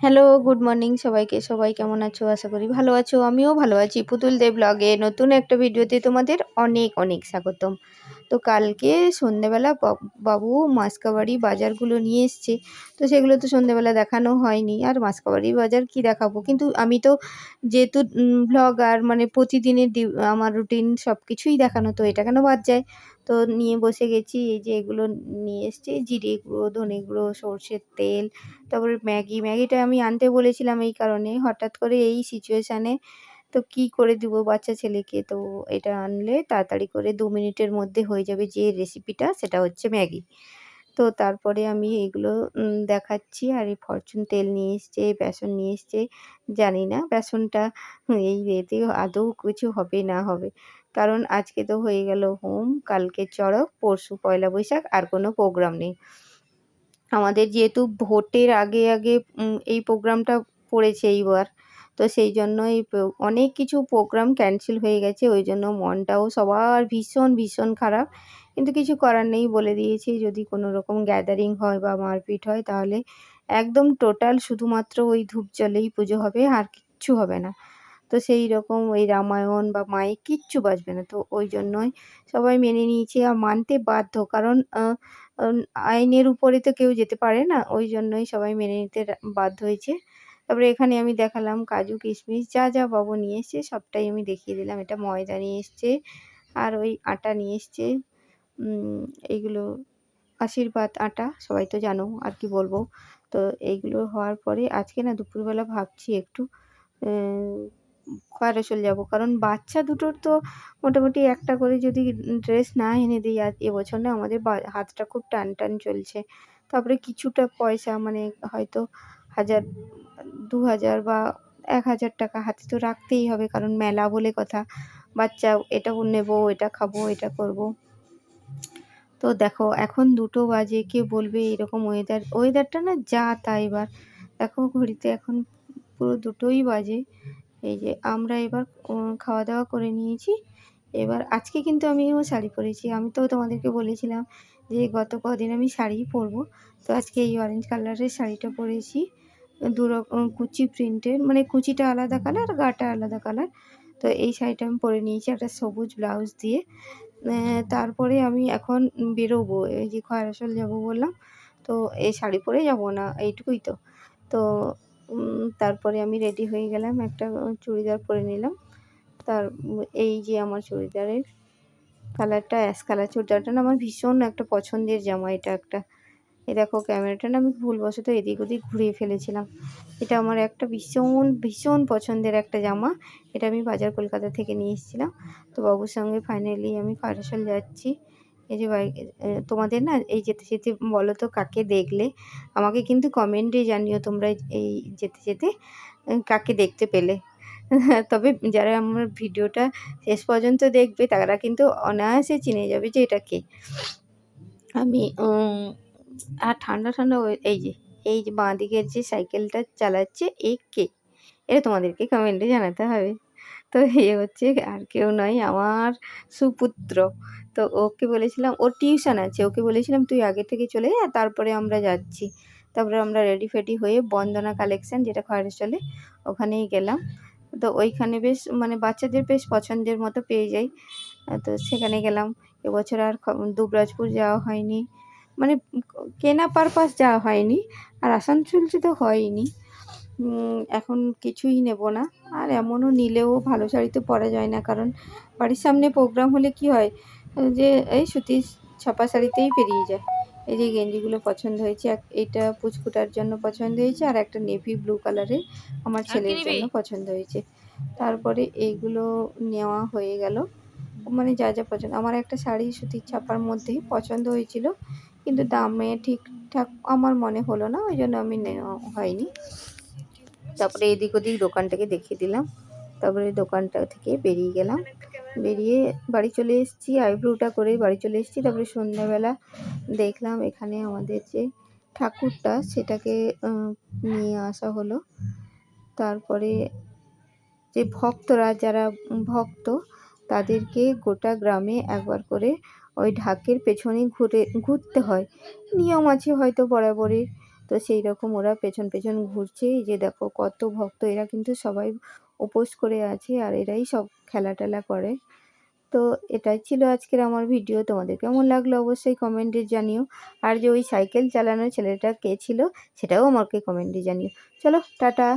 Hello good morning সবাইকে। সবাই কেমন আছো? আশা করি ভালো আছো। আমিও ভালো আছি। পুতুল দেব ব্লগে নতুন একটা ভিডিওতে তোমাদের অনেক অনেক স্বাগতম। তো কালকে সন্ধেবেলা বাবু মাসকাবাড়ি বাজারগুলো নিয়ে এসছে। তো সেগুলো তো সন্ধেবেলা দেখানো হয়নি। আর মাসকাবাড়ি বাজার কি দেখাবো? কিন্তু আমি তো যেহেতু ব্লগ আর মানে প্রতিদিনের আমার রুটিন সব কিছুই দেখানো, তো এটা কেন বাদ যায়? তো নিয়ে বসে গেছি। এই যে এগুলো নিয়ে এসছি, জিরে গুঁড়ো, ধনে গুঁড়ো, সর্ষের তেল, তারপরে ম্যাগি। ম্যাগিটা আমি আনতে বলেছিলাম এই কারণে। হঠাৎ করে এই সিচুয়েশানে তো কি করে দিব বাচ্চা ছেলেকে? তো এটা আনলে তাড়াতাড়ি করে দু মিনিটের মধ্যে হয়ে যাবে যে রেসিপিটা সেটা হচ্ছে ম্যাগি। তো তারপরে আমি এগুলো দেখাচ্ছি। আর এই ফরচুন তেল নিয়ে এসছে বেসন নিয়ে এসছে, জানি না। বেসনটা এই রেতে আদৌ কিছু হবে না হবে। কারণ আজকে তো হয়ে গেল হোম, কালকে চড়ক, পরশু পয়লা বৈশাখ, আর কোনো প্রোগ্রাম নেই। আমাদের যেহেতু ভোটের আগে আগে এই প্রোগ্রামটা পড়েছে এইবার। তো সেই জন্য এই অনেক কিছু প্রোগ্রাম ক্যান্সেল হয়ে গেছে। ওই জন্য মনটাও সবার ভীষণ ভীষণ খারাপ। কিন্তু কিছু করার নেই বলে দিয়েছি। যদি কোনো রকম গ্যাদারিং হয় বা মারপিট হয়, তাহলে একদম টোটাল শুধুমাত্র ওই ধূপ জলেই পুজো হবে, আর কিচ্ছু হবে না। তো সেই রকম ওই রামায়ণ বা মায়ে কিচ্ছু বাজবে না। তো ওই জন্যই সবাই মেনে নিয়েছে আর মানতে বাধ্য। কারণ আইনের উপরে তো কেউ যেতে পারে না, ওই জন্যই সবাই মেনে নিতে বাধ্য হয়েছে। তারপরে এখানে আমি দেখালাম কাজু, কিশমিশ, যা যা বাবু নিয়ে এসছে, সবটাই আমি দেখিয়ে দিলাম। এটা ময়দা নিয়ে এসছে, আর ওই আটা নিয়ে এসছে। এইগুলো আশীর্বাদ, আটা, সবাই তো জানো আর কি বলব। তো এইগুলো হওয়ার পরে আজকে না দুপুরবেলা ভাবছি একটু খয়রাশোল যাব। কারণ বাচ্চা দুটোর তো মোটামুটি একটা করে যদি ড্রেস না এনে দিই, আর এবছর না আমাদের হাতটা খুব টান টান চলছে। তারপরে কিছুটা পয়সা মানে হয়তো হাজার, দু হাজার বা এক হাজার টাকা হাতে তো রাখতেই হবে। কারণ মেলা বলে কথা, বাচ্চা এটা নেব, এটা খাব, এটা করব। তো দেখো, এখন দুটো বাজে, কে বলবে এরকম ওয়েদার ওয়েদারটা না যা তা এবার। দেখো ঘড়িতে এখন পুরো দুটোই বাজে। এই যে আমরা এবার খাওয়া দাওয়া করে নিয়েছি। এবার আজকে কিন্তু আমিও শাড়ি পরেছি। আমি তো তোমাদেরকে বলেছিলাম যে গত কদিন আমি শাড়ি পরবো। তো আজকে এই অরেঞ্জ কালারের শাড়িটা পরেছি। দু রকম কুচি প্রিন্টের মানে কুচিটা আলাদা কালার গাটা আলাদা কালার তো এই শাড়িটা আমি পরে নিয়েছি একটা সবুজ ব্লাউজ দিয়ে। তারপরে আমি এখন বেরোবো। এই যে খয়রাসল যাব বললাম, তো এই শাড়ি পরে যাব না, এইটুকুই তো। তো তারপরে আমি রেডি হয়ে গেলাম, একটা চুড়িদার পরে নিলাম। তার, এই যে আমার চুড়িদারের কালারটা অ্যাশ কালার চুড়িদারটা না, আমার ভীষণ একটা পছন্দের জামা এটা একটা। এই দেখো ক্যামেরাটা না আমি ভুলবশত এদিক ওদিক ঘুরিয়ে ফেলেছিলাম। এটা আমার একটা ভীষণ ভীষণ পছন্দের একটা জামা। এটা আমি বাজার কলকাতা থেকে নিয়ে এসেছিলাম। তো বাবুর সঙ্গে ফাইনালি আমি খয়রাসল যাচ্ছি। এই যে তোমাদের না এই যেতে যেতে বলো তো কাকে দেখলে? আমাকে কিন্তু কমেন্টে জানিও তোমরা এই যেতে যেতে কাকে দেখতে পেলে। তবে যারা আমার ভিডিওটা শেষ পর্যন্ত দেখবে তারা কিন্তু অনায়াসে চিনে যাবে যে এটা কে। আমি আর ঠান্ডা ঠান্ডা এই যে এই যে বাঁ দিকের যে সাইকেলটা চালাচ্ছে, এ কে? এটা তোমাদেরকে কমেন্টে জানাতে হবে। তো এ হচ্ছে আর কেউ নয়, আমার সুপুত্র। তো ওকে বলেছিলাম, ওর টিউশন আছে, ওকে বলেছিলাম, তুই আগে থেকে চলে যা, তারপরে আমরা যাচ্ছি। তারপরে আমরা রেডি ফেডি হয়ে বন্দনা কালেকশন যেটা খয়রাচলে ওখানেই গেলাম। তো ওইখানে বেশ মানে বাচ্চাদের বেশ পছন্দের মতো পেয়ে যাই। তো সেখানে গেলাম। এবছর আর দুবরাজপুর যাওয়া হয়নি। মানে কেনা পারপাস যাওয়া হয়নি আর আসানসোল তো হয়নি এখন কিছুই নেব না। আর এমনও নিলেও ভালো শাড়ি তো পরা যায় না কারণ বাড়ির সামনে প্রোগ্রাম হলে কি হয় যে এই সুতির ছাপা শাড়িতেই পেরিয়ে যায়। এই যে গেঞ্জিগুলো পছন্দ হয়েছে এক- এইটা পুচকুটার জন্য পছন্দ হয়েছে আর একটা নেভি ব্লু কালারের আমার ছেলের জন্য পছন্দ হয়েছে। তারপরে এইগুলো নেওয়া হয়ে গেল। মানে যা যা পছন্দ আমার একটা শাড়ি সুতির ছাপার মধ্যে পছন্দ হয়েছিল। কিন্তু দামে ঠিকঠাক আমার মনে হলো না, ওই জন্য আমি নেওয়া হয়নি। তারপরে এদিক ওদিক দোকানটাকে দেখিয়ে দিলাম। তারপরে দোকানটা থেকে বেরিয়ে গেলাম। বেরিয়ে বাড়ি চলে এসেছি, আইব্রোটা করে বাড়ি চলে এসেছি। তারপরে সন্ধ্যাবেলা দেখলাম এখানে আমাদের যে ঠাকুরটা, সেটাকে নিয়ে আসা হলো। তারপরে যে ভক্তরা, যারা ভক্ত, তাদেরকে গোটা গ্রামে একবার করে ওই ঢাকের পেছনেই ঘুরে, ঘুরতে হয়। নিয়ম আছে হয়তো বরাবরই তো সেই রকম ওরা পেছন পেছন ঘুরছে। যে দেখো কত ভক্ত, এরা কিন্তু সবাই উপোস করে আছে আর এরাই সব খেলা টেলা করে। তো এটাই ছিল আজকের আমার ভিডিও। তোমাদের কেমন লাগল অবশ্যই কমেন্টে জানিও। আর যে ওই সাইকেল চালানো ছেলেটা কে ছিল, সেটাও আমাকে কমেন্টে জানিও। চলো, টাটা।